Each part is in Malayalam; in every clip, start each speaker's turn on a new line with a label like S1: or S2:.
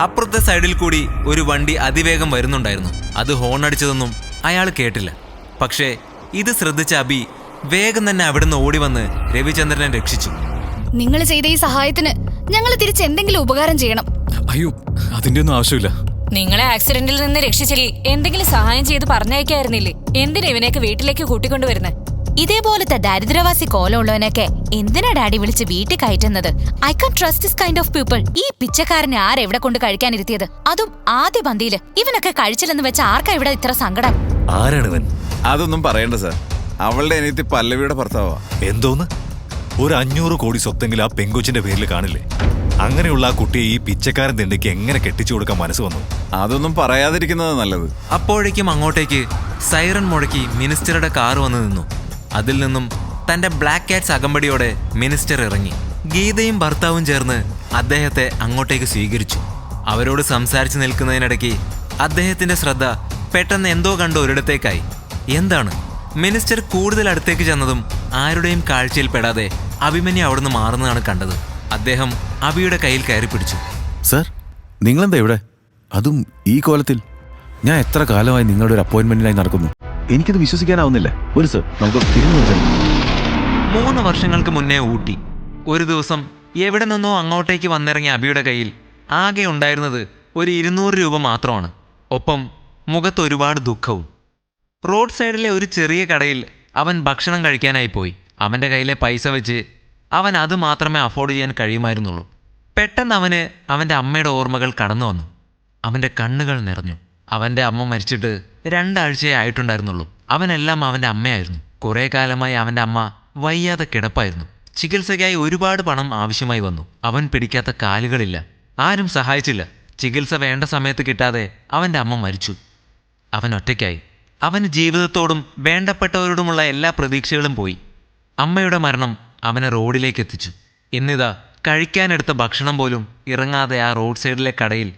S1: അപ്പുറത്തെ സൈഡിൽ കൂടി ഒരു വണ്ടി അതിവേഗം വരുന്നുണ്ടായിരുന്നു. അത് ഹോൺ അടിച്ചതൊന്നും അയാൾ കേട്ടില്ല. പക്ഷേ ഇത് ശ്രദ്ധിച്ച അബി വേഗം തന്നെ അവിടുന്ന് ഓടി വന്ന് രവിചന്ദ്രനെ രക്ഷിച്ചു.
S2: നിങ്ങൾ ചെയ്ത ഈ സഹായത്തിന് ഞങ്ങൾ തിരിച്ച് എന്തെങ്കിലും ഉപകാരം ചെയ്യണം.
S3: അയ്യോ അതിന്റെ ഒന്നും ആവശ്യമില്ല.
S4: നിങ്ങളെ ആക്സിഡന്റിൽ നിന്ന് രക്ഷിച്ചില്ലേ എന്തെങ്കിലും സഹായം ചെയ്ത് പറഞ്ഞയക്കായിരുന്നില്ലേ? എന്തിനാ ഇവനെയൊക്കെ വീട്ടിലേക്ക് കൂട്ടിക്കൊണ്ടുവരുന്നത്
S5: ഇതേപോലത്തെ ദരിദ്രവാസി കോലമുള്ളവനൊക്കെ എന്തിനാ ഡാഡി വിളിച്ച് വീട്ടിൽ കയറ്റുന്നത്? I can trust this kind of people ഈ പിച്ചക്കാരനെ ആരെവിടെ കൊണ്ട് കഴിക്കാനിരുത്തിയത്? അതും ആദ്യ പന്തിയിൽ. ഇവനൊക്കെ കഴിച്ചില്ലെന്ന് വെച്ച ആർക്കാ ഇവിടെ ഇത്ര സങ്കടം?
S6: ആരാണിവൻ
S7: അതൊന്നും പറയണ്ട സർ. അവളുടെ അനിയത്തി പല്ലവിയുടെ ഭർത്താവാ.
S6: എന്തോന്ന്? ഒരു അഞ്ഞൂറ് കോടി സ്വത്തെങ്കിലും ആ പെങ്കൊച്ചിന്റെ പേരിൽ കാണില്ലേ? അങ്ങനെയുള്ള ആ കുട്ടിയെ ഈ പിച്ചക്കാരൻ തിണ്ടയ്ക്ക് എങ്ങനെ കെട്ടിച്ചു കൊടുക്കാൻ മനസ്സ് വന്നു?
S7: അതൊന്നും പറയാതിരിക്കുന്നത് നല്ലത്.
S1: അപ്പോഴേക്കും അങ്ങോട്ടേക്ക് സൈറൺ മുഴക്കി മിനിസ്റ്ററുടെ കാർ വന്നു നിന്നു. അതിൽ നിന്നും തന്റെ ബ്ലാക്ക് കാറ്റ്സ് അകമ്പടിയോടെ മിനിസ്റ്റർ ഇറങ്ങി. ഗീതയും ഭർത്താവും ചേർന്ന് അദ്ദേഹത്തെ അങ്ങോട്ടേക്ക് സ്വീകരിച്ചു. അവരോട് സംസാരിച്ചു നിൽക്കുന്നതിനിടയ്ക്ക് അദ്ദേഹത്തിന്റെ ശ്രദ്ധ പെട്ടെന്ന് എന്തോ കണ്ട ഒരിടത്തേക്കായി. എന്താണ്? മിനിസ്റ്റർ കൂടുതൽ അടുത്തേക്ക് ചെന്നതും ആരുടെയും കാഴ്ചയിൽ പെടാതെ അഭിമന്യു അവിടുന്ന് മാറുന്നതാണ് കണ്ടത്. അദ്ദേഹം അബിയുടെ കയ്യിൽ കയറി പിടിച്ചു.
S8: സർ നിങ്ങളെന്താ ഇവിടെ? അതും ഈ കോലത്തിൽ? ഞാൻ എത്ര കാലമായി നിങ്ങളുടെ ഒരു അപ്പോയിന്റ്മെന്റിനായി നടക്കുന്നു. എനിക്കത് വിശ്വസിക്കാനാവുന്നില്ല. ഒരു സർ നമുക്ക്
S1: മൂന്ന് വർഷങ്ങൾക്ക് മുന്നേ ഊട്ടി. ഒരു ദിവസം എവിടെ നിന്നോ അങ്ങോട്ടേക്ക് വന്നിറങ്ങിയ അബിയുടെ കയ്യിൽ ആകെ ഉണ്ടായിരുന്നത് ഒരു ഇരുന്നൂറ് രൂപ മാത്രമാണ്. ഒപ്പം മുഖത്ത് ഒരുപാട് ദുഃഖവും. റോഡ് സൈഡിലെ ഒരു ചെറിയ കടയിൽ അവൻ ഭക്ഷണം കഴിക്കാനായി പോയി. അവന്റെ കയ്യിലെ പൈസ വെച്ച് അവൻ അത് മാത്രമേ അഫോർഡ് ചെയ്യാൻ കഴിയുമായിരുന്നുള്ളൂ. പെട്ടെന്ന് അവന് അവന്റെ അമ്മയുടെ ഓർമ്മകൾ കടന്നു വന്നു അവന്റെ കണ്ണുകൾ നിറഞ്ഞു. അവന്റെ അമ്മ മരിച്ചിട്ട് രണ്ടാഴ്ചയേ ആയിട്ടുണ്ടായിരുന്നുള്ളൂ അവനെല്ലാം അവന്റെ അമ്മയായിരുന്നു. കുറേ കാലമായി അവന്റെ അമ്മ വയ്യാതെ കിടപ്പായിരുന്നു. ചികിത്സയ്ക്കായി ഒരുപാട് പണം ആവശ്യമായി വന്നു. അവൻ പിടിക്കാത്ത കാലുകളില്ല. ആരും സഹായിച്ചില്ല. ചികിത്സ വേണ്ട സമയത്ത് കിട്ടാതെ അവന്റെ അമ്മ മരിച്ചു. അവൻ ഒറ്റയ്ക്കായി. അവന് ജീവിതത്തോടും വേണ്ടപ്പെട്ടവരോടുമുള്ള എല്ലാ പ്രതീക്ഷകളും പോയി. അമ്മയുടെ മരണം അവനെ റോഡിലേക്ക് എത്തിച്ചു ഇന്നിതാ കഴിക്കാനെടുത്ത ഭക്ഷണം പോലും ഇറങ്ങാതെ ആ റോഡ് സൈഡിലെ കടയിൽ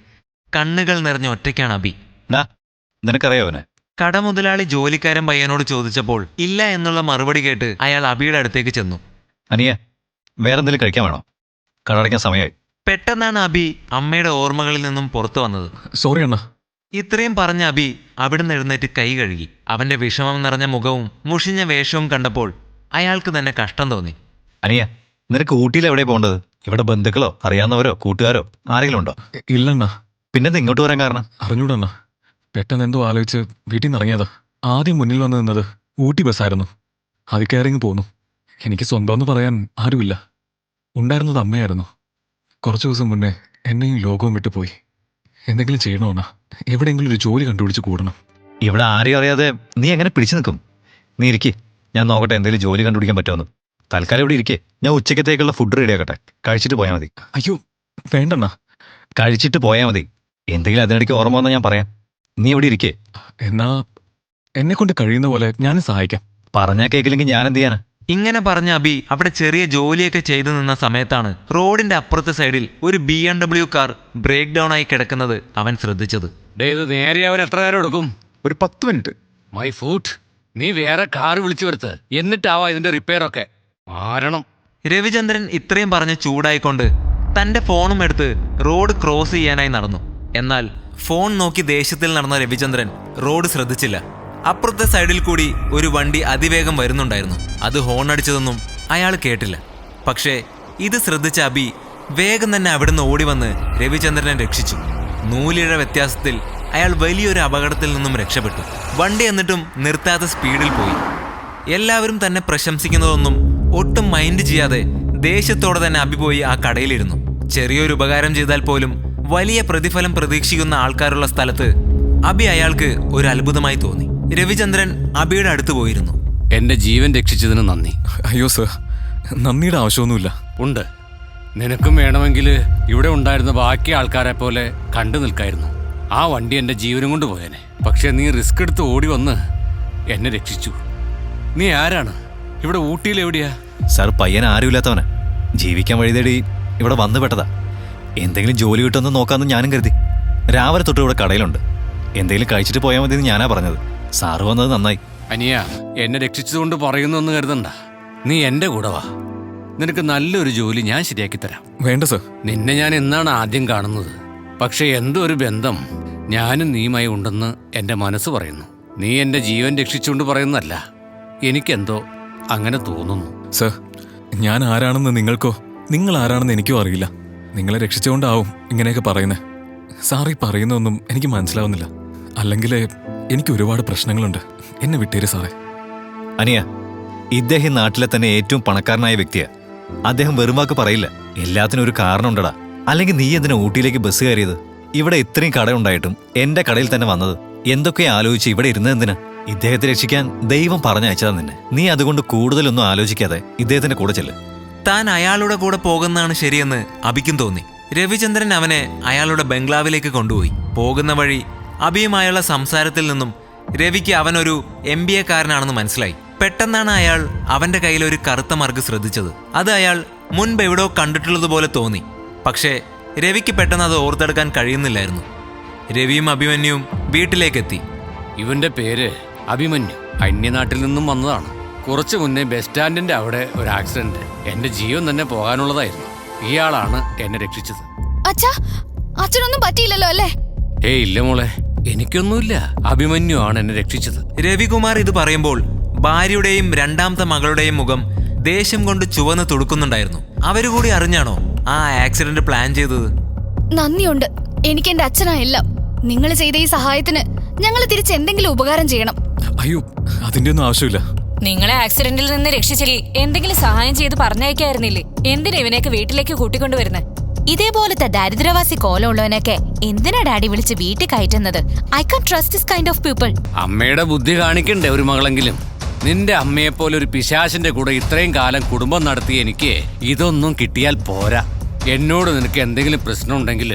S1: കണ്ണുകൾ നിറഞ്ഞ ഒറ്റയ്ക്കാണ് അബി.
S6: നിനക്കറിയോ അവനെ?
S1: കടമുതലാളി ജോലിക്കാരൻ പയ്യനോട് ചോദിച്ചപ്പോൾ ഇല്ല എന്നുള്ള മറുപടി കേട്ട് അയാൾ അബിയുടെ അടുത്തേക്ക് ചെന്നു.
S6: അനിയ വേറെന്തെങ്കിലും കഴിക്കാൻ വേണോ? കടടയ്ക്കാൻ സമയമായി.
S1: പെട്ടെന്നാണ് അബി അമ്മയുടെ ഓർമ്മകളിൽ നിന്നും പുറത്തു വന്നത്.
S3: സോറി അണ്ണ.
S1: ഇത്രയും പറഞ്ഞ അബി അവിടുന്ന് എഴുന്നേറ്റ് കൈ കഴുകി. അവന്റെ വിഷമം നിറഞ്ഞ മുഖവും മുഷിഞ്ഞ വേഷവും കണ്ടപ്പോൾ അയാൾക്ക് തന്നെ കഷ്ടം തോന്നി.
S6: അനിയ നിനക്ക് ഊട്ടിയിൽ എവിടെ പോകേണ്ടത്? ഇവിടെ ബന്ധുക്കളോ അറിയാവുന്നവരോ കൂട്ടുകാരോ ആരെങ്കിലും ഉണ്ടോ?
S3: ഇല്ലണ്ണ.
S6: പിന്നെന്താ ഇങ്ങോട്ട് വരാൻ കാരണം?
S3: അറിഞ്ഞൂടണ്ണ. പെട്ടെന്ന് എന്തോ ആലോചിച്ച് വീട്ടിൽ നിന്ന് ഇറങ്ങിയതാ. ആദ്യം മുന്നിൽ വന്ന് നിന്നത് ഊട്ടി ബസ്സായിരുന്നു അതിൽ കയറിങ്ങ് പോന്നു. എനിക്ക് സ്വന്തമെന്ന് പറയാൻ ആരുമില്ല. ഉണ്ടായിരുന്നത് അമ്മയായിരുന്നു. കുറച്ചു ദിവസം മുന്നേ എന്നെയും ലോകവും വിട്ടു പോയി. എന്തെങ്കിലും ചെയ്യണമെന്നാ എവിടെയെങ്കിലും ഒരു ജോലി കണ്ടുപിടിച്ച് കൂടണം.
S6: ഇവിടെ ആരെയും അറിയാതെ നീ എങ്ങനെ പിടിച്ചു നിൽക്കും? നീ ഇരിക്കേ. ഞാൻ നോക്കട്ടെ എന്തെങ്കിലും ജോലി കണ്ടുപിടിക്കാൻ പറ്റുമെന്ന് തൽക്കാലം ഇവിടെ ഇരിക്കേ. ഞാൻ ഉച്ചക്കത്തേക്കുള്ള ഫുഡ് റെഡി ആക്കട്ടെ. കഴിച്ചിട്ട് പോയാൽ മതി.
S3: അയ്യോ വേണ്ടണ്ണ.
S6: കഴിച്ചിട്ട് പോയാൽ മതി. എന്തെങ്കിലും അതിനിടയ്ക്ക് ഓർമ്മ വന്നാൽ ഞാൻ പറയാം. നീ എവിടെ ഇരിക്കേ?
S3: എന്നാ എന്നെ കൊണ്ട് കഴിയുന്ന പോലെ ഞാനും സഹായിക്കാം.
S6: പറഞ്ഞാ കേക്കില്ലെങ്കിൽ ഞാൻ എന്ത് ചെയ്യാനാ?
S1: ഇങ്ങനെ പറഞ്ഞ അബി അവിടെ ചെറിയ ജോലിയൊക്കെ ചെയ്തു നിന്ന സമയത്താണ് റോഡിന്റെ അപ്പുറത്തെ സൈഡിൽ ഒരു B M W car break down ആയി കിടക്കുന്നത് അവൻ ശ്രദ്ധിച്ചത്.
S9: ഡേ ഇത് നേരെ അവൻ എത്ര നേരം എടുക്കും?
S7: ഒരു പത്ത് മിനിറ്റ്.
S9: മൈ ഫൂട്ട് നീ വേറെ കാർ വിളിച്ചു വരുത്ത്. എന്നിട്ടാവാ ഇതിന്റെ റിപ്പയർ ഒക്കെ. മാരണം
S1: രവിചന്ദ്രൻ ഇത്രയും പറഞ്ഞ് ചൂടായിക്കൊണ്ട് തന്റെ ഫോണും എടുത്ത് റോഡ് ക്രോസ് ചെയ്യാനായി നടന്നു. എന്നാൽ ഫോൺ നോക്കി ദേഷ്യത്തിൽ നടന്ന രവിചന്ദ്രൻ റോഡ് ശ്രദ്ധിച്ചില്ല. അപ്പുറത്തെ സൈഡിൽ കൂടി ഒരു വണ്ടി അതിവേഗം വരുന്നുണ്ടായിരുന്നു. അത് ഹോൺ അടിച്ചതൊന്നും അയാൾ കേട്ടില്ല. പക്ഷേ ഇത് ശ്രദ്ധിച്ച അബി വേഗം തന്നെ അവിടുന്ന് ഓടി വന്ന് രവിചന്ദ്രനെ രക്ഷിച്ചു. നൂലിഴ വ്യത്യാസത്തിൽ അയാൾ വലിയൊരു അപകടത്തിൽ നിന്നും രക്ഷപ്പെട്ടു. വണ്ടി എന്നിട്ടും നിർത്താത്ത സ്പീഡിൽ പോയി. എല്ലാവരും തന്നെ പ്രശംസിക്കുന്നതൊന്നും ഒട്ടും മൈൻഡ് ചെയ്യാതെ ദേഷ്യത്തോടെ തന്നെ അബി പോയി ആ കടയിലിരുന്നു. ചെറിയൊരു ഉപകാരം ചെയ്താൽ പോലും വലിയ പ്രതിഫലം പ്രതീക്ഷിക്കുന്ന ആൾക്കാരുള്ള സ്ഥലത്ത് അബി അയാൾക്ക് ഒരു അത്ഭുതമായി തോന്നി. രവിചന്ദ്രൻ അബിയുടെ അടുത്ത് പോയിരുന്നു.
S9: എന്റെ ജീവൻ രക്ഷിച്ചതിന് നന്ദി.
S3: അയ്യോ സർ. നന്ദിയുടെ ആവശ്യമൊന്നുമില്ല.
S9: ഉണ്ട്. നിനക്കും വേണമെങ്കിൽ ഇവിടെ ഉണ്ടായിരുന്ന ബാക്കി ആൾക്കാരെ പോലെ കണ്ടു നിൽക്കായിരുന്നു. ആ വണ്ടി എന്റെ ജീവനും കൊണ്ട് പോയേനെ. പക്ഷെ നീ റിസ്ക് എടുത്ത് ഓടി വന്ന് എന്നെ രക്ഷിച്ചു. നീ ആരാണ്? ഇവിടെ ഊട്ടിയിൽ എവിടെയാ?
S6: സർ പയ്യൻ ആരുമില്ലാത്തവനാ. ജീവിക്കാൻ വഴി തേടി ഇവിടെ വന്നു പെട്ടതാ. എന്തെങ്കിലും ജോലി കിട്ടുമെന്ന് നോക്കാമെന്ന് ഞാനും കരുതി. രാവിലെ തൊട്ട് ഇവിടെ കടയിലുണ്ട്. എന്തെങ്കിലും കഴിച്ചിട്ട് പോയാൽ മതി എന്ന് ഞാനാ പറഞ്ഞത്. സാറ് വന്നത് നന്നായി.
S9: അനിയ എന്നെ രക്ഷിച്ചതുകൊണ്ട് പറയുന്നു കരുതണ്ട. നീ എന്റെ കൂടെ വാ. നിനക്ക് നല്ലൊരു ജോലി ഞാൻ ശരിയാക്കി തരാം.
S3: വേണ്ട സർ.
S9: നിന്നെ ഞാൻ എന്നാണ് ആദ്യം കാണുന്നത്? പക്ഷെ എന്തോ ഒരു ബന്ധം. ഞാനും നീയുമായി ഉണ്ടെന്ന് എന്റെ മനസ്സ് പറയുന്നു. നീ എന്റെ ജീവൻ രക്ഷിച്ചുകൊണ്ട് പറയുന്നതല്ല. എനിക്കെന്തോ അങ്ങനെ തോന്നുന്നു.
S3: സർ ഞാൻ ആരാണെന്ന് നിങ്ങൾക്കോ നിങ്ങൾ ആരാണെന്ന് എനിക്കോ അറിയില്ല. നിങ്ങളെ രക്ഷിച്ചുകൊണ്ടാവും ഇങ്ങനെയൊക്കെ പറയുന്നത് ഈ പറയുന്നതൊന്നും എനിക്ക് മനസ്സിലാവുന്നില്ല. അല്ലെങ്കിൽ എനിക്ക് ഒരുപാട് പ്രശ്നങ്ങളുണ്ട്. എന്നെ വിട്ടേര് സാറേ.
S6: അനിയ ഇദ്ദേഹം നാട്ടിലെ തന്നെ ഏറ്റവും പണക്കാരനായ വ്യക്തിയാ. അദ്ദേഹം വെറും വാക്ക് പറയില്ല. എല്ലാത്തിനും ഒരു കാരണം ഉണ്ടടാ അല്ലെങ്കിൽ നീ എന്തിനാ ഊട്ടിയിലേക്ക് ബസ് കയറിയത്? ഇവിടെ ഇത്രയും കടയുണ്ടായിട്ടും എന്റെ കടയിൽ തന്നെ വന്നത്? എന്തൊക്കെ ആലോചിച്ച് ഇവിടെ ഇരുന്നത് എന്തിനാ? ഇദ്ദേഹത്തെ രക്ഷിക്കാൻ ദൈവം പറഞ്ഞയച്ചതാ നിന്നെ. നീ അതുകൊണ്ട് കൂടുതലൊന്നും ആലോചിക്കാതെ ഇദ്ദേഹത്തിന്റെ കൂടെ ചെല്ല്.
S1: താൻ അയാളുടെ കൂടെ പോകുന്നതാണ് ശരിയെന്ന് അബിക്കും തോന്നി. രവിചന്ദ്രൻ അവനെ അയാളുടെ ബംഗ്ലാവിലേക്ക് കൊണ്ടുപോയി. പോകുന്ന വഴി അബിയുമായുള്ള സംസാരത്തിൽ നിന്നും രവിക്ക് അവനൊരു എം ബി എക്കാരനാണെന്ന് മനസ്സിലായി. പെട്ടെന്നാണ് അയാൾ അവന്റെ കയ്യിൽ ഒരു കറുത്ത മറുക് ശ്രദ്ധിച്ചത്. അത് അയാൾ മുൻപ് എവിടെയോ കണ്ടിട്ടുള്ളതുപോലെ തോന്നി. പക്ഷേ രവിക്ക് പെട്ടെന്ന് അത് ഓർത്തെടുക്കാൻ കഴിയുന്നില്ലായിരുന്നു. രവിയും അഭിമന്യുവും വീട്ടിലേക്കെത്തി.
S9: ഇവന്റെ പേര് അഭിമന്യു. അന്യനാട്ടിൽ നിന്നും വന്നതാണ്. കുറച്ചു മുന്നേ ബസ് സ്റ്റാൻഡിന്റെ അവിടെ ഒരു ആക്സിഡന്റ് എന്റെ ജീവൻ തന്നെ പോകാനുള്ളതായിരുന്നു. ഇയാളാണ് എന്നെ രക്ഷിച്ചത്.
S2: അച്ഛാ അച്ഛനൊന്നും പറ്റിയില്ലല്ലോ അല്ലേ?
S9: ഏയ് ഇല്ല മോളെ. എനിക്കൊന്നുമില്ല. അഭിമന്യു ആണ് എന്നെ രക്ഷിച്ചത്.
S1: രവികുമാർ ഇത് പറയുമ്പോൾ ഭാര്യയുടെയും രണ്ടാമത്തെ മകളുടെയും മുഖം ദേഷ്യം കൊണ്ട് ചുവന്ന് തുടുക്കുന്നുണ്ടായിരുന്നു. അവർ കൂടി അറിഞ്ഞാണോ ആ ആക്സിഡന്റ് പ്ലാൻ ചെയ്തത്?
S2: നന്ദിയുണ്ട്. എനിക്ക് എന്റെ അച്ഛനായെല്ലാം നിങ്ങൾ ചെയ്ത ഈ സഹായത്തിന് ഞങ്ങൾ തിരിച്ച് എന്തെങ്കിലും ഉപകാരം ചെയ്യണം.
S3: അയ്യോ അതിന്റെ ഒന്നും ആവശ്യമില്ല.
S4: നിങ്ങളെ ആക്സിഡന്റിൽ നിന്ന് രക്ഷിച്ചില്ലേ എന്തെങ്കിലും സഹായം ചെയ്ത് പറഞ്ഞയക്കായിരുന്നില്ലേ? എന്തിനാ ഇവനെയൊക്കെ വീട്ടിലേക്ക് കൂട്ടിക്കൊണ്ടുവരുന്നത്
S5: ഇതേപോലത്തെ ദരിദ്രവാസി കോലമുള്ളവനൊക്കെ എന്തിനാ ഡാഡി വിളിച്ച് വീട്ടിൽ കയറ്റുന്നത്? I can trust this kind of people
S9: അമ്മയുടെ ബുദ്ധി കാണിക്കണ്ടേ ഒരു മകളെങ്കിലും? നിന്റെ അമ്മയെ പോലെ ഒരു പിശാശിന്റെ കൂടെ ഇത്രയും കാലം കുടുംബം നടത്തിയ എനിക്ക് ഇതൊന്നും കിട്ടിയാൽ പോരാ. എന്നോട് നിനക്ക് എന്തെങ്കിലും പ്രശ്നം ഉണ്ടെങ്കിൽ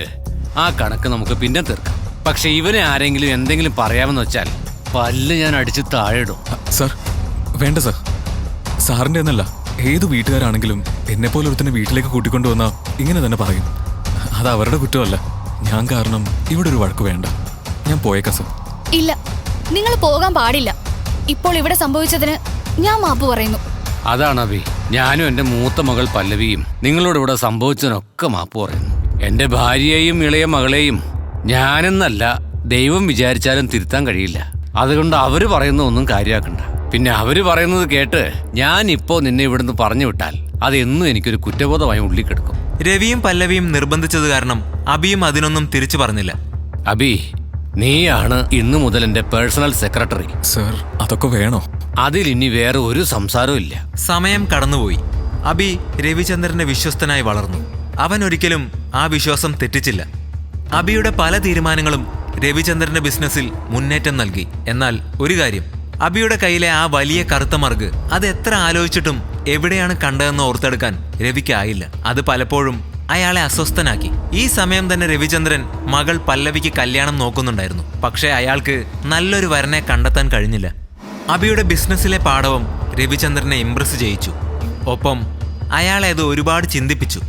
S9: ആ കണക്ക് നമുക്ക് പിന്നെ തീർക്കാം. പക്ഷെ ഇവനെ ആരെങ്കിലും എന്തെങ്കിലും പറയാമെന്ന് വെച്ചാൽ പല്ല് ഞാൻ അടിച്ച് താഴെ ഇടും
S3: സാർ വേണ്ട സാർ. സാറിന്റെ എന്നല്ല ഏത് വീട്ടുകാരാണെങ്കിലും എന്നെ പോലെ ഒരുത്തന്നെ വീട്ടിലേക്ക് കൂട്ടിക്കൊണ്ടുവന്ന ഇങ്ങനെ തന്നെ പറയും. അത് അവരുടെ കുറ്റമല്ല. ഞാൻ കാരണം ഇവിടെ ഒരു വഴക്ക് വേണ്ട. ഞാൻ പോയേക്കാം സാർ.
S2: ഇല്ല നിങ്ങൾ പോകാൻ പാടില്ല. ഇപ്പോൾ ഇവിടെ സംഭവിച്ചതിന് ഞാൻ മാപ്പ് പറയുന്നു.
S9: അതാണ് അഭി. ഞാനും എന്റെ മൂത്ത മകൾ പല്ലവിയും നിങ്ങളോട് ഇവിടെ സംഭവിച്ചതിനൊക്കെ മാപ്പ് പറയുന്നു. എന്റെ ഭാര്യയെയും ഇളയ മകളെയും ഞാനെന്നല്ല ദൈവം വിചാരിച്ചാലും തിരുത്താൻ കഴിയില്ല. അതുകൊണ്ട് അവർ പറയുന്ന ഒന്നും കാര്യമാക്കണ്ട പിന്നെ അവർ പറയുന്നത് കേട്ട് ഞാൻ ഇപ്പോ നിന്നെ ഇവിടുന്ന് പറഞ്ഞു വിട്ടാൽ അതെന്നും എനിക്കൊരു കുറ്റബോധമായി ഉള്ളിൽ കിടക്കും.
S1: രവിയും പല്ലവിയും നിർബന്ധിച്ചത് കാരണം അബിയും അതിനൊന്നും തിരിച്ചു പറഞ്ഞില്ല.
S9: അബി നീയാണ് ഇന്നു മുതൽ എന്റെ പേഴ്സണൽ സെക്രട്ടറി.
S3: സർ അതൊക്കെ വേണോ?
S9: അതിൽ ഇനി വേറെ ഒരു സംസാരവും ഇല്ല.
S1: സമയം കടന്നുപോയി. അബി രവിചന്ദ്രന്റെ വിശ്വസ്തനായി വളർന്നു. അവൻ ഒരിക്കലും ആ വിശ്വാസം തെറ്റിച്ചില്ല. അബിയുടെ പല തീരുമാനങ്ങളും രവിചന്ദ്രന്റെ ബിസിനസ്സിൽ മുന്നേറ്റം നൽകി. എന്നാൽ ഒരു കാര്യം അബിയുടെ കയ്യിലെ ആ വലിയ കറുത്ത മറുക്. അത് എത്ര ആലോചിച്ചിട്ടും എവിടെയാണ് കണ്ടതെന്ന് ഓർത്തെടുക്കാൻ രവിക്കായില്ല അത് പലപ്പോഴും അയാളെ അസ്വസ്ഥനാക്കി. ഈ സമയം തന്നെ രവിചന്ദ്രൻ മകൾ പല്ലവിക്ക് കല്യാണം നോക്കുന്നുണ്ടായിരുന്നു. പക്ഷേ അയാൾക്ക് നല്ലൊരു വരനെ കണ്ടെത്താൻ കഴിഞ്ഞില്ല. അബിയുടെ ബിസിനസ്സിലെ പാഠവും രവിചന്ദ്രനെ ഇംപ്രസ് ചെയ്യിച്ചു. ഒപ്പം അയാളെ അത് ഒരുപാട് ചിന്തിപ്പിച്ചു.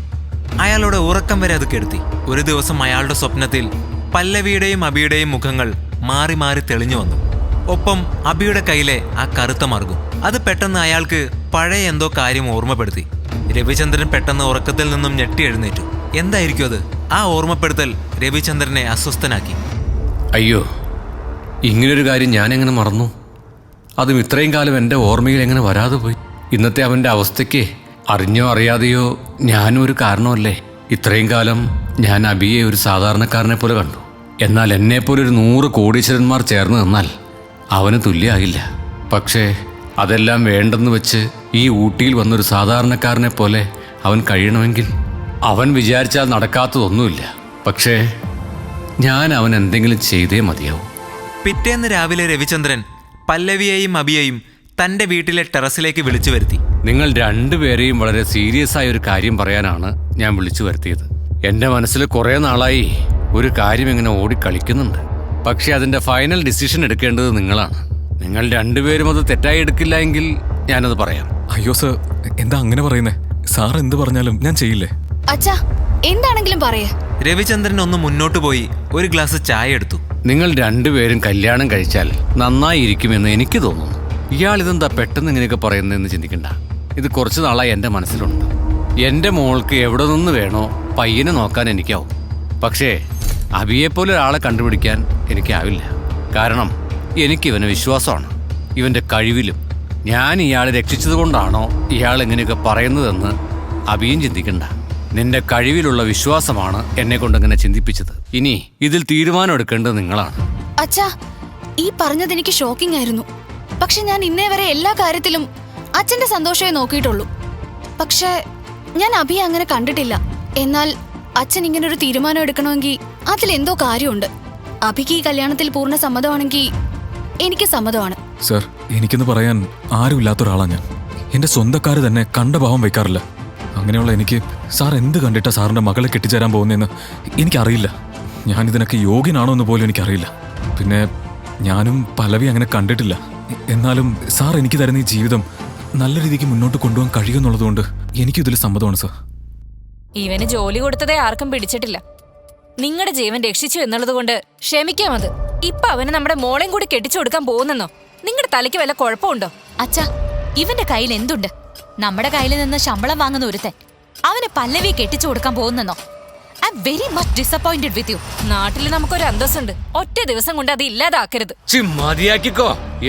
S1: അയാളുടെ ഉറക്കം വരെ അത് കെടുത്തി. ഒരു ദിവസം അയാളുടെ സ്വപ്നത്തിൽ പല്ലവിയുടെയും അബിയുടെയും മുഖങ്ങൾ മാറി മാറി തെളിഞ്ഞു വന്നു. ഒപ്പം അബിയുടെ കയ്യിലെ ആ കറുത്ത മറുകും. അത് പെട്ടെന്ന് അയാൾക്ക് പഴയ എന്തോ കാര്യം ഓർമ്മപ്പെടുത്തി. രവിചന്ദ്രൻ പെട്ടെന്ന് ഉറക്കത്തിൽ നിന്നും ഞെട്ടി എഴുന്നേറ്റു. എന്തായിരിക്കും അത്? ആ ഓർമ്മപ്പെടുത്തൽ രവിചന്ദ്രനെ അസ്വസ്ഥനാക്കി.
S9: അയ്യോ ഇങ്ങനൊരു കാര്യം ഞാൻ എങ്ങനെ മറന്നു? അതും ഇത്രയും കാലം എന്റെ ഓർമ്മയിൽ എങ്ങനെ വരാതെ പോയി? ഇന്നത്തെ അവന്റെ അവസ്ഥയ്ക്ക് അറിഞ്ഞോ അറിയാതെയോ ഞാനും ഒരു കാരണമല്ലേ? ഇത്രയും കാലം ഞാൻ അബിയെ ഒരു സാധാരണക്കാരനെ പോലെ കണ്ടു. എന്നാൽ എന്നെപ്പോലെ ഒരു നൂറ് കോടീശ്വരന്മാർ ചേർന്ന് നിന്നാൽ അവന് തുല്യമാകില്ല പക്ഷേ അതെല്ലാം വേണ്ടെന്ന് വെച്ച് ഈ ഊട്ടിയിൽ വന്നൊരു സാധാരണക്കാരനെ പോലെ അവൻ കഴിയണമെങ്കിൽ അവൻ വിചാരിച്ചാൽ നടക്കാത്തതൊന്നുമില്ല. പക്ഷേ ഞാൻ അവൻ എന്തെങ്കിലും ചെയ്തേ മതിയാവും.
S1: പിറ്റേന്ന് രാവിലെ രവിചന്ദ്രൻ പല്ലവിയെയും അബിയെയും തന്റെ വീട്ടിലെ ടെറസിലേക്ക് വിളിച്ചു വരുത്തി.
S9: നിങ്ങൾ രണ്ടുപേരെയും വളരെ സീരിയസ് ആയ ഒരു കാര്യം പറയാനാണ് ഞാൻ വിളിച്ചു വരുത്തിയത്. എന്റെ മനസ്സിൽ കുറേ നാളായി ഒരു കാര്യം ഇങ്ങനെ ഓടിക്കളിക്കുന്നുണ്ട്. പക്ഷേ അതിന്റെ ഫൈനൽ ഡിസിഷൻ എടുക്കേണ്ടത് നിങ്ങളാണ്. നിങ്ങൾ രണ്ടുപേരും അത് തെറ്റായി എടുക്കില്ല എങ്കിൽ ഞാനത് പറയാം.
S3: അയ്യോ സർ എന്താ അങ്ങനെ പറയുന്നേ? സാർ എന്ത് പറഞ്ഞാലും ഞാൻ ചെയ്യില്ലേ?
S2: അച്ഛാ എന്താണെങ്കിലും പറയേ.
S1: രവിചന്ദ്രൻ ഒന്ന് മുന്നോട്ട് പോയി ഒരു ഗ്ലാസ് ചായ എടുത്തു.
S9: നിങ്ങൾ രണ്ടുപേരും കല്യാണം കഴിച്ചാൽ നന്നായിരിക്കുമെന്ന് എനിക്ക് തോന്നുന്നു. ഇയാൾ ഇതെന്താ പെട്ടെന്ന് ഇങ്ങനെയൊക്കെ പറയുന്നതെന്ന് ചിന്തിക്കണ്ട. ഇത് കുറച്ച് നാളായി എന്റെ മനസ്സിലുണ്ട്. എന്റെ മോൾക്ക് എവിടെ നിന്ന് വേണോ പയ്യനെ നോക്കാൻ എനിക്കാവും. പക്ഷേ അബിയെപ്പോലെ ഒരാളെ കണ്ടുപിടിക്കാൻ എനിക്കാവില്ല. കാരണം എനിക്കിവന് വിശ്വാസമാണ്. ഇവന്റെ കഴിവിലും ഞാൻ ഇയാളെ രക്ഷിച്ചതുകൊണ്ടാണോ ഇയാൾ ഇങ്ങനെയൊക്കെ പറയുന്നതെന്ന് അബിയും ചിന്തിക്കണ്ട. നിന്റെ കഴിവിലുള്ള വിശ്വാസമാണ് എന്നെ കൊണ്ടങ്ങനെ ചിന്തിപ്പിച്ചത്. ഇനി ഇതിൽ തീരുമാനം എടുക്കേണ്ടത് നിങ്ങളാണ്.
S2: അച്ഛാ ഈ പറഞ്ഞത് എനിക്ക് ഷോക്കിംഗ് ആയിരുന്നു. പക്ഷെ ഞാൻ ഇന്നേ വരെ എല്ലാ കാര്യത്തിലും അച്ഛന്റെ സന്തോഷമേ നോക്കിയിട്ടുള്ളൂ. പക്ഷേ ഞാൻ അഭിയെ അങ്ങനെ കണ്ടിട്ടില്ല. എന്നാൽ അച്ഛൻ ഇങ്ങനെ ഒരു തീരുമാനം എടുക്കണമെങ്കിൽ അതിൽ അതിലെന്തോ കാര്യമുണ്ട്. അഭിക്ക് ഈ കല്യാണത്തിൽ പൂർണ സമ്മതമാണെങ്കിൽ എനിക്ക് സമ്മതമാണ്.
S3: സർ എനിക്കെന്ന് പറയാൻ ആരുമില്ലാത്ത ഒരാളാണ് ഞാൻ. എന്റെ സ്വന്തക്കാര് തന്നെ കണ്ട ഭാവം വയ്ക്കാറില്ല. അങ്ങനെയുള്ള എനിക്ക് സാർ എന്ത് കണ്ടിട്ടാ സാറിന്റെ മകളെ കെട്ടിച്ചേരാൻ പോകുന്നതെന്ന് എനിക്കറിയില്ല. ഞാൻ ഇതിനൊക്കെ യോഗ്യനാണോ എന്ന് പോലും എനിക്കറിയില്ല. പിന്നെ ഞാനും പലവി അങ്ങനെ കണ്ടിട്ടില്ല. എന്നാലും സാർ എനിക്ക് തരുന്ന ഈ ജീവിതം നല്ല രീതിക്ക് മുന്നോട്ട് കൊണ്ടുപോകാൻ കഴിയുമെന്നുള്ളതുകൊണ്ട് എനിക്കിതിൽ സമ്മതമാണ് സാർ.
S4: ഇവന് ജോലി കൊടുത്തതേ ആർക്കും പിടിച്ചിട്ടില്ല. നിങ്ങളുടെ ജീവൻ രക്ഷിച്ചു എന്നുള്ളത് കൊണ്ട് ക്ഷമിക്കാം അത്. ഇപ്പൊ അവന് നമ്മുടെ മോളെയും കൂടി കെട്ടിച്ചു കൊടുക്കാൻ പോകുന്നെന്നോ? നിങ്ങളുടെ തലയ്ക്ക് വല്ല കുഴപ്പമുണ്ടോ?
S5: അച്ഛാ ഇവന്റെ കയ്യിൽ എന്തുണ്ട്? നമ്മുടെ കയ്യിൽ നിന്ന് ശമ്പളം വാങ്ങുന്ന ഒരുത്തൻ അവന് പല്ലവി കെട്ടിച്ചു കൊടുക്കാൻ പോകുന്നെന്നോ? I very much disappointed with you
S4: നാട്ടിൽ നമുക്കൊരു അന്തസ്സുണ്ട്. ഒറ്റ ദിവസം കൊണ്ട് അത് ഇല്ലാതാക്കരുത്.
S9: ചി മതിയാക്കിക്കോ.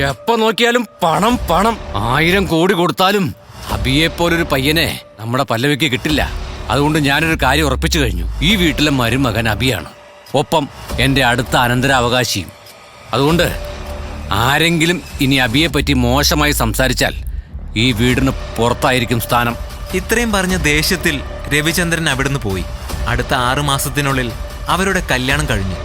S9: എപ്പോ നോക്കിയാലും പണം പണം. ആയിരം കോടി കൊടുത്താലും അബിയെ പോലൊരു പയ്യനെ നമ്മുടെ പല്ലവിക്ക് കിട്ടില്ല. അതുകൊണ്ട് ഞാനൊരു കാര്യം ഉറപ്പിച്ചു കഴിഞ്ഞു. ഈ വീട്ടിലെ മരുമകൻ അബിയാണ്. ഒപ്പം എന്റെ അടുത്ത അനന്തരാവകാശിയും. അതുകൊണ്ട് ആരെങ്കിലും ഇനി അബിയെ പറ്റി മോശമായി സംസാരിച്ചാൽ ഈ വീടിന് പുറത്തായിരിക്കും സ്ഥാനം.
S1: ഇത്രയും പറഞ്ഞ ദേഷ്യത്തിൽ രവിചന്ദ്രൻ അവിടുന്ന് പോയി. അടുത്ത ആറു മാസത്തിനുള്ളിൽ അവരുടെ കല്യാണം കഴിഞ്ഞു.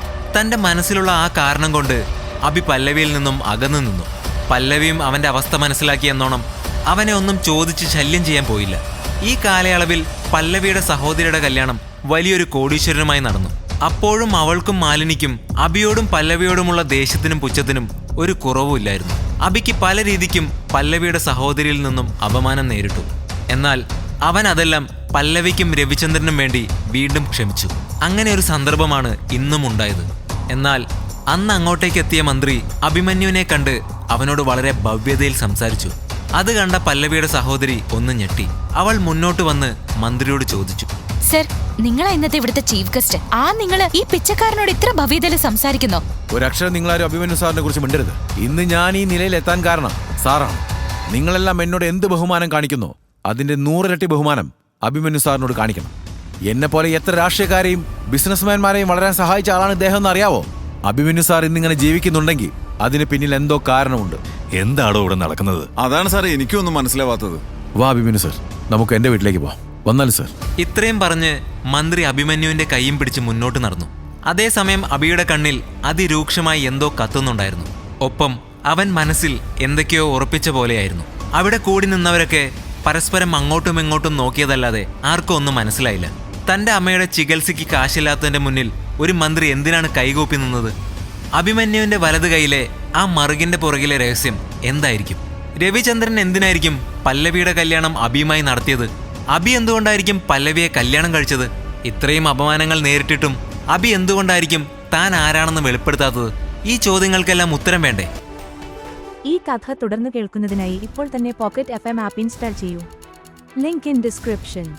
S1: തന്റെ മനസ്സിലുള്ള ആ കാരണം കൊണ്ട് അബി പല്ലവിയിൽ നിന്നും അകന്നു നിന്നു. പല്ലവിയും അവന്റെ അവസ്ഥ മനസ്സിലാക്കിയെന്നോണം അവനെ ഒന്നും ചോദിച്ച് ശല്യം ചെയ്യാൻ പോയില്ല. ഈ കാലയളവിൽ പല്ലവിയുടെ സഹോദരിയുടെ കല്യാണം വലിയൊരു കോടീശ്വരനുമായി നടന്നു. അപ്പോഴും അവൾക്കും മാലിനിക്കും അബിയോടും പല്ലവിയോടുമുള്ള ദേഷ്യത്തിനും പുച്ഛത്തിനും ഒരു കുറവുമില്ലായിരുന്നു അബിക്ക് പല രീതിക്കും പല്ലവിയുടെ സഹോദരിയിൽ നിന്നും അപമാനം നേരിട്ടു. എന്നാൽ അവൻ അതെല്ലാം പല്ലവിക്കും രവിചന്ദ്രനും വേണ്ടി വീണ്ടും ക്ഷമിച്ചു. അങ്ങനെ ഒരു സന്ദർഭമാണ് ഇന്നും ഉണ്ടായത്. എന്നാൽ അന്ന് അങ്ങോട്ടേക്ക് എത്തിയ മന്ത്രി അഭിമന്യുവിനെ കണ്ട് അവനോട് വളരെ ഭവ്യതയിൽ സംസാരിച്ചു. അത് കണ്ട പല്ലവിയുടെ സഹോദരി ഒന്ന് ഞെട്ടി. അവൾ മുന്നോട്ട് വന്ന് മന്ത്രിയോട് ചോദിച്ചു.
S5: സർ നിങ്ങളാ ഇന്നത്തെ ഇവിടുത്തെ ചീഫ് ഗസ്റ്റ്. ആ നിങ്ങൾ ഈ പിച്ചക്കാരനോട് ഇത്ര ഭവ്യതയിൽ സംസാരിക്കുന്നോ.
S8: ഒരക്ഷരം നിങ്ങളാരും അഭിമന്യു സാറിനെ കുറിച്ച് മിണ്ടരുത്. ഇന്ന് ഞാൻ ഈ നിലയിൽ എത്താൻ കാരണം സാറാണ്. നിങ്ങളെല്ലാം എന്നോട് എന്ത് ബഹുമാനം കാണിക്കുന്നു? അതിന്റെ നൂറിരട്ടി ബഹുമാനം അഭിമന്യു സാറിനോട് കാണിക്കണം. എന്നെ പോലെ എത്ര രാഷ്ട്രീയക്കാരെയും ബിസിനസ്മാൻമാരെയും വളരാൻ സഹായിച്ച ആളാണ് ഇദ്ദേഹം എന്ന് അറിയാവോ അഭിമന്യു സാർ ഇന്നിങ്ങനെ ജീവിക്കുന്നുണ്ടെങ്കിൽ അതിന് പിന്നിൽ എന്തോ കാരണമുണ്ട്.
S6: എന്താണോ ഇവിടെ നടക്കുന്നത്?
S7: അതാണ് സാറേ എനിക്കും ഒന്നും മനസ്സിലാവാത്തത്.
S8: വാ അഭിമന്യു സർ. നമുക്ക് എന്റെ വീട്ടിലേക്ക് പോവാം. വന്നാലും സർ.
S1: ഇത്രയും പറഞ്ഞ് മന്ത്രി അഭിമന്യുവിന്റെ കൈയും പിടിച്ച് മുന്നോട്ട് നടന്നു. അതേസമയം അബിയുടെ കണ്ണിൽ അതിരൂക്ഷമായി എന്തോ കത്തുന്നുണ്ടായിരുന്നു. ഒപ്പം അവൻ മനസ്സിൽ എന്തൊക്കെയോ ഉറപ്പിച്ച പോലെയായിരുന്നു. അവിടെ കൂടി നിന്നവരൊക്കെ പരസ്പരം അങ്ങോട്ടും ഇങ്ങോട്ടും നോക്കിയതല്ലാതെ ആർക്കും ഒന്നും മനസ്സിലായില്ല. തന്റെ അമ്മയുടെ ചികിത്സയ്ക്ക് കാശില്ലാത്തതിന്റെ മുന്നിൽ ഒരു മന്ത്രി എന്തിനാണ് കൈകൂപ്പി നിന്നത്? അഭിമന്യുവിന്റെ വലത് കൈയിലെ ആ മറുകിന്റെ പുറകിലെ രഹസ്യം എന്തായിരിക്കും? രവിചന്ദ്രൻ എന്തിനായിരിക്കും പല്ലവിയുടെ കല്യാണം അഭിയുമായി നടത്തിയത്? അഭി എന്തുകൊണ്ടായിരിക്കും പല്ലവിയെ കല്യാണം കഴിച്ചത്? ഇത്രയും അപമാനങ്ങൾ നേരിട്ടിട്ടും അഭി എന്തുകൊണ്ടായിരിക്കും താൻ ആരാണെന്ന് വെളിപ്പെടുത്താത്തത്? ഈ ചോദ്യങ്ങൾക്കെല്ലാം ഉത്തരം വേണ്ടേ?
S10: ഈ കഥ തുടർന്ന് കേൾക്കുന്നതിനായി ഇപ്പോൾ തന്നെ Pocket F M app install ചെയ്യൂ. Link in description.